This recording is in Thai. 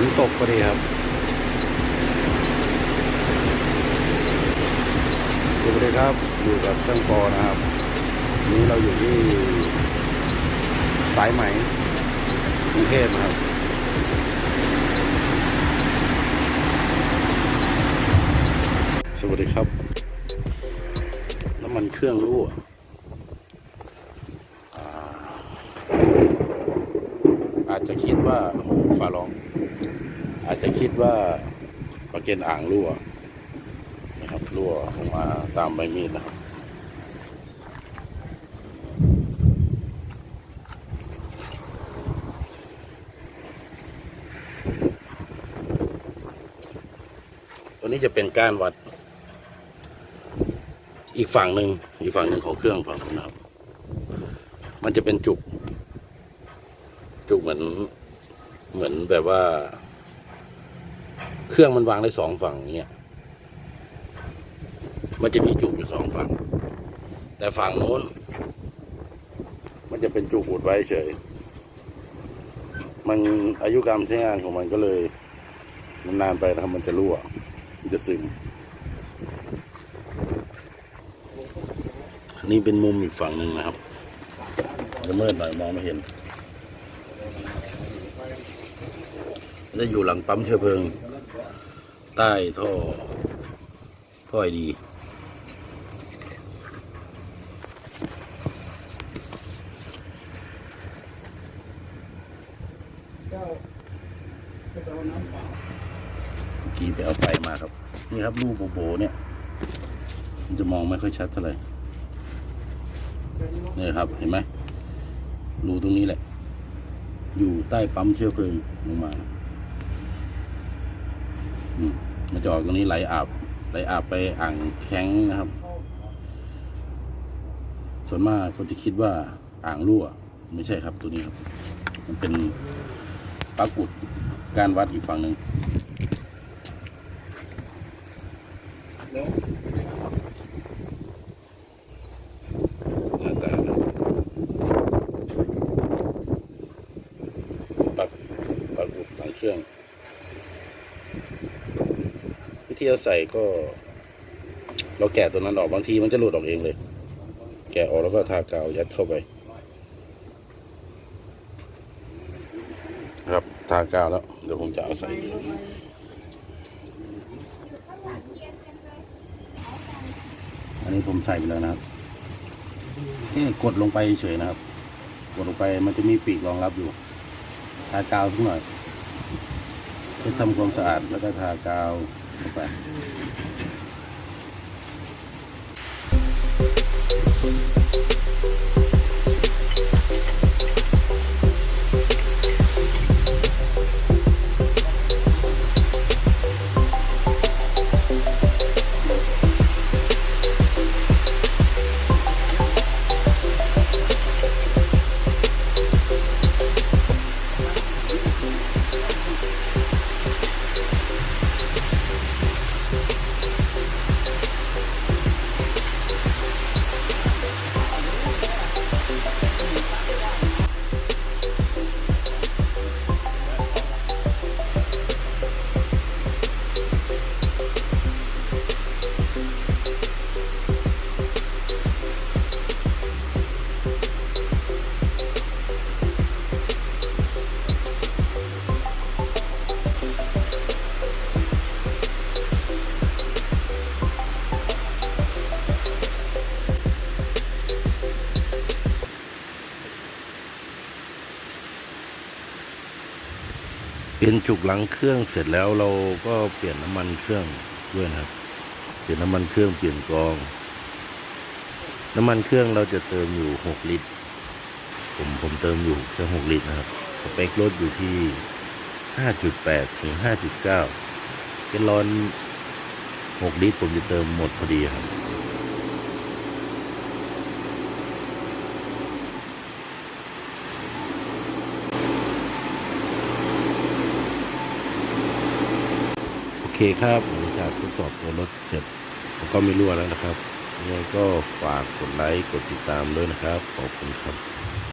ฝนตกพอดีครับสวัสดีครับ อยู่กับช่างปอนะครับวันนี้เราอยู่ที่สายไหมกรุงเทพนะครับสวัสดีครับ น้ำมันเครื่องรั่วอ่า อาจจะคิดว่าโอ้โหฟ้าร้อง อาจจะคิดว่าประเก็นอ่างรั่วนะครับรั่วลงมาตามใบมีดนะครับตัวนี้จะเป็นก้านวัด อีกฝั่งหนึ่งอีกฝั่งหนึ่งของเครื่องฝั่งนู้นนะครับ มันจะเป็นจุก จุกเหมือน เหมือนแบบว่า เครื่องมันวางได้สองฝั่งเงี้ยมันจะมีจุกอยู่สองฝั่ง แต่ฝั่งโน้น มันจะเป็นจุกอุดไว้เฉย มันอายุการใช้งานของมันก็เลยนานไปนะครับมันจะรั่ว มันจะซึมอันนี้เป็นมุมอีกฝั่งหนึ่งนะครับจะมืดหน่อยมองไม่เห็น จะอยู่หลังปั๊มเชื้อเพลิง ใต้ท่อ ท่อไอดีเมื่อกี้ไปเอาไฟมาครับ นี่ครับรูปโบเนี่ย มันจะมองไม่ค่อยชัดเท่าไหร่นี่ครับเห็นไหมรูตรงนี้แหละ อยู่ใต้ปั๊มเชื้อเพลิงลงมา มันจะออกตรงนี้ไหลอาบไหลอาบไปอ่างแข้งนะครับ ส่วนมากคนจะคิดว่าอ่างรั่ว ไม่ใช่ครับตัวนี้ครับ มันเป็นปลากุดการวัดอีกฝั่งหนึ่งหน้าตานะปลาปลากุดหลังเครื่อง วิธีเอาใส่ก็ เราแกะตัวนั้นออกบางทีมันจะหลุดออกเองเลย แกะออกแล้วก็ทากาวยัดเข้าไป ครับทากาวแล้ว เดี๋ยวผมจะเอาใส่อันนี้ผมใส่ไปแล้วนะครับแค่กดลงไปเฉยนะครับ กดลงไปมันจะมีปีกรองรับอยู่ ทากาวสักหน่อยเพื่อทำความสะอาดแล้วก็ทากาว ลง เปลี่ยนจุกหลังเครื่องเสร็จแล้วเราก็เปลี่ยนน้ำมันเครื่องด้วยนะครับ เปลี่ยนน้ำมันเครื่องเปลี่ยนกอง น้ำมันเครื่องเราจะเติมอยู่หกลิตร ผมผมเติมอยู่แค่หกลิตรนะครับสเปครถอยู่ที่ห้าจุดแปดถึงห้าจุดเก้าเกลลอนหกลิตรผมจะเติมหมดพอดีครับ เคครับหลังจากทดสอบตัวรถเสร็จผมก็ไม่รั่วแล้วนะครับยังไงก็ฝากกดไลค์กดติดตามด้วยนะครับ ขอบคุณครับ